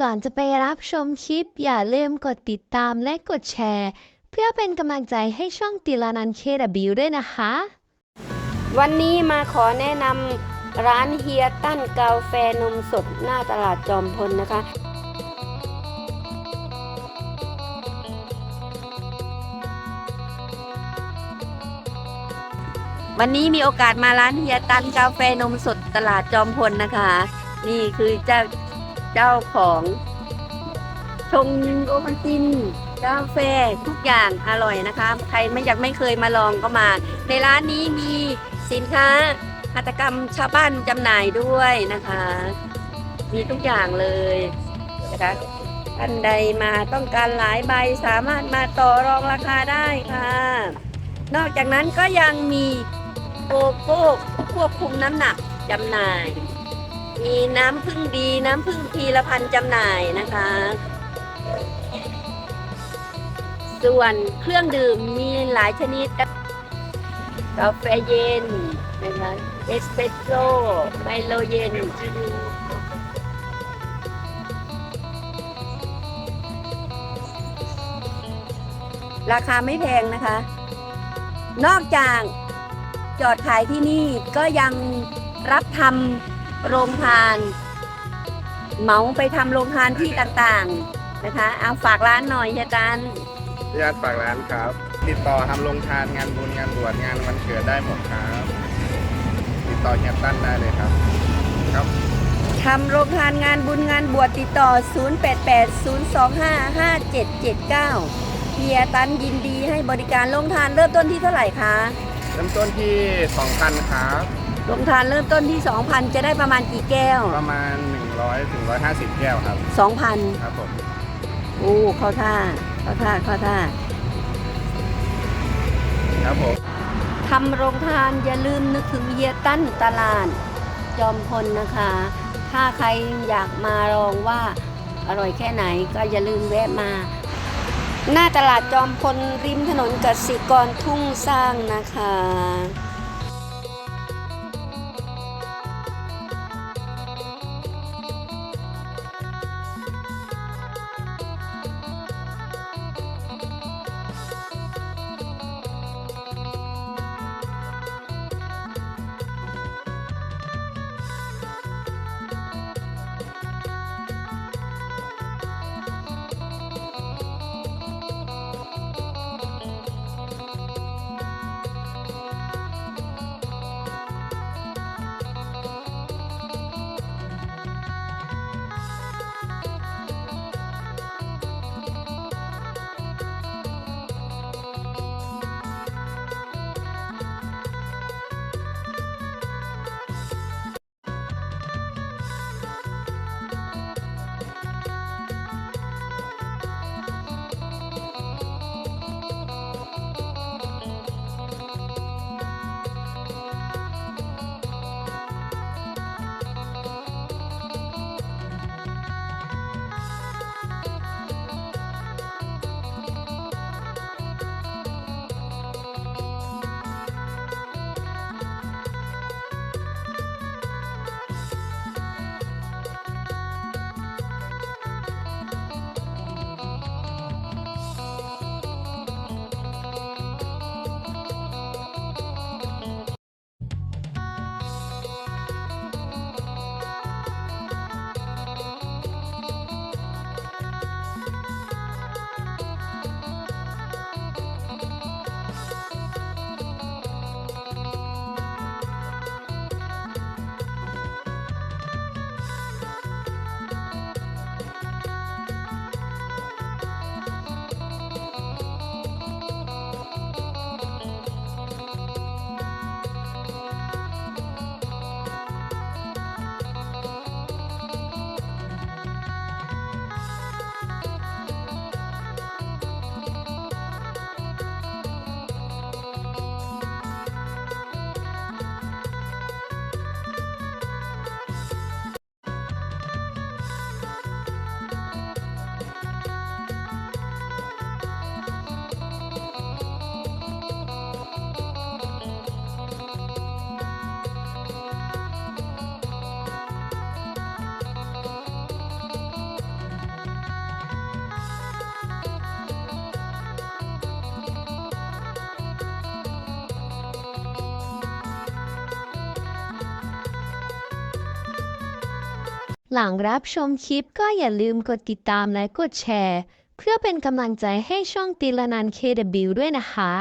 ก่อนจะไปรับชมคลิป อย่าลืมกดติดตามและกดแชร์ เพื่อเป็นกำลังใจให้ช่องติลานันเคดบิวด้วยนะคะ วันนี้มาขอแนะนำร้านเฮียตั้นกาแฟนมสดหน้าตลาดจอมพลนะคะวันนี้มีโอกาสมาร้านเฮียตันกาแฟนมสดตลาดจอมพลนะคะ นี่คือเจ้า เจ้าของชงโอมันตินกาแฟทุกอย่างอร่อยนะคะ ใครไม่อยากไม่เคยมาลองก็มา ในร้านนี้มีสินค้าหัตถกรรมชาวบ้านจำหน่ายด้วยนะคะ มีทุกอย่างเลยนะคะท่านใดมาต้องการหลายใบสามารถมาต่อรองราคาได้ค่ะ นอกจากนั้นก็ยังมีโกโก้ควบคุมน้ำหนักจำหน่าย มีน้ำพึ่งดีน้ำพึ่งพีละพันจำหน่ายนะคะ ส่วนเครื่องดื่มมีหลายชนิดกาแฟเย็นนะคะเอสเปรสโซ่ไมโลเย็นราคาไม่แพงนะคะ นอกจากจอดขายที่นี่ก็ยังรับทำ โรงทาน เหมาไปทำโรงทานที่ต่างๆนะคะ เอาฝากร้านหน่อยอาจารย์ญาติฝากร้านครับ ติดต่อทำโรงทานงานบุญงานบวชงานวันเกิดได้หมดครับ ติดต่อเฮียตั้นได้เลยครับ ครับ ทำโรงทานงานบุญงานบวชติดต่อ 0880255779เฮียตันยินดีให้บริการโรงทานเริ่มต้นที่เท่าไหร่คะ เริ่มต้นที่ 2,000 ครับ โรงทานเริ่มต้นที่ 2,000 จะได้ประมาณกี่แก้ว ประมาณ 100ถึง150 แก้วครับ 2,000 ครับผม โอ้เข้าท่าเข้าท่าเข้าท่าครับผมทำโรงทานอย่าลืมนึกถึงเฮียตั้นตลาดจอมพลนะคะ ถ้าใครอยากมาลองว่าอร่อยแค่ไหนก็อย่าลืมแวะมา หน้าตลาดจอมพลริมถนนกสิกรทุ่งสร้างนะคะ หลังรับชมคลิปก็อย่าลืมกดติดตามและกดแชร์ เพื่อเป็นกำลังใจให้ช่องตีลานัน KW ด้วยนะคะ